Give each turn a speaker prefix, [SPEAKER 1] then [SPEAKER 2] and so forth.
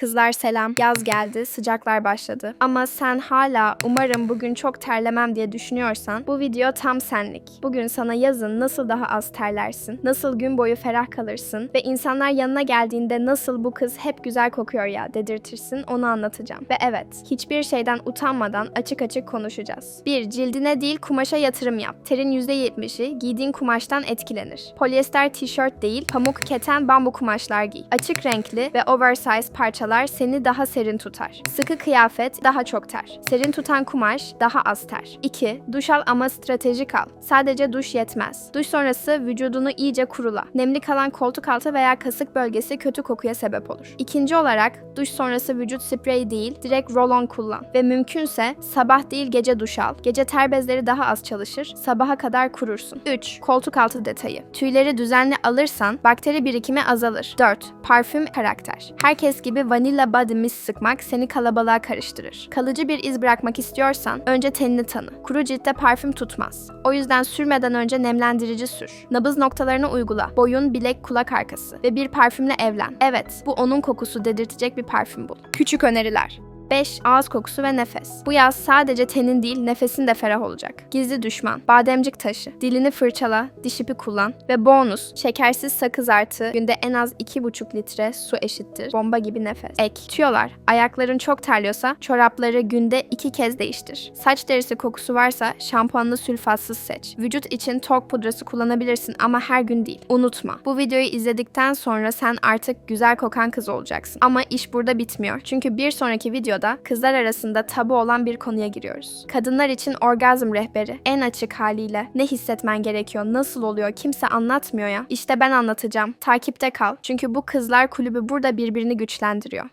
[SPEAKER 1] Kızlar selam. Yaz geldi, sıcaklar başladı. Ama sen hala umarım bugün çok terlemem diye düşünüyorsan bu video tam senlik. Bugün sana yazın nasıl daha az terlersin, nasıl gün boyu ferah kalırsın ve insanlar yanına geldiğinde nasıl bu kız hep güzel kokuyor ya dedirtirsin onu anlatacağım. Ve evet, hiçbir şeyden utanmadan açık açık konuşacağız. 1. Cildine değil kumaşa yatırım yap. Terin %70'i giydiğin kumaştan etkilenir. Polyester tişört değil, pamuk, keten, bambu kumaşlar giy. Açık renkli ve oversize parçalar seni daha serin tutar. Sıkı kıyafet daha çok ter. Serin tutan kumaş daha az ter. 2. Duş al ama stratejik al. Sadece duş yetmez. Duş sonrası vücudunu iyice kurula. Nemli kalan koltuk altı veya kasık bölgesi kötü kokuya sebep olur. İkinci olarak duş sonrası vücut spreyi değil, direkt roll-on kullan. Ve mümkünse sabah değil gece duş al. Gece ter bezleri daha az çalışır, sabaha kadar kurursun. 3. Koltuk altı detayı. Tüyleri düzenli alırsan bakteri birikimi azalır. 4. Parfüm karakter. Herkes gibi vanilla body mist sıkmak seni kalabalığa karıştırır. Kalıcı bir iz bırakmak istiyorsan önce tenini tanı. Kuru ciltte parfüm tutmaz. O yüzden sürmeden önce nemlendirici sür. Nabız noktalarını uygula. Boyun, bilek, kulak arkası. Ve bir parfümle evlen. Evet, bu onun kokusu dedirtecek bir parfüm bul. Küçük öneriler. 5. Ağız kokusu ve nefes. Bu yaz sadece tenin değil nefesin de ferah olacak. Gizli düşman, bademcik taşı, dilini fırçala, diş ipi kullan ve bonus, şekersiz sakız artı günde en az 2,5 litre su eşittir. Bomba gibi nefes. Ek, tüyolar, ayakların çok terliyorsa çorapları günde 2 kez değiştir. Saç derisi kokusu varsa şampuanlı sülfatsız seç. Vücut için tok pudrası kullanabilirsin ama her gün değil. Unutma, bu videoyu izledikten sonra sen artık güzel kokan kız olacaksın. Ama iş burada bitmiyor. Çünkü bir sonraki videoda kızlar arasında tabu olan bir konuya giriyoruz. Kadınlar için orgazm rehberi en açık haliyle ne hissetmen gerekiyor, nasıl oluyor kimse anlatmıyor ya. İşte ben anlatacağım. Takipte kal. Çünkü bu kızlar kulübü burada birbirini güçlendiriyor.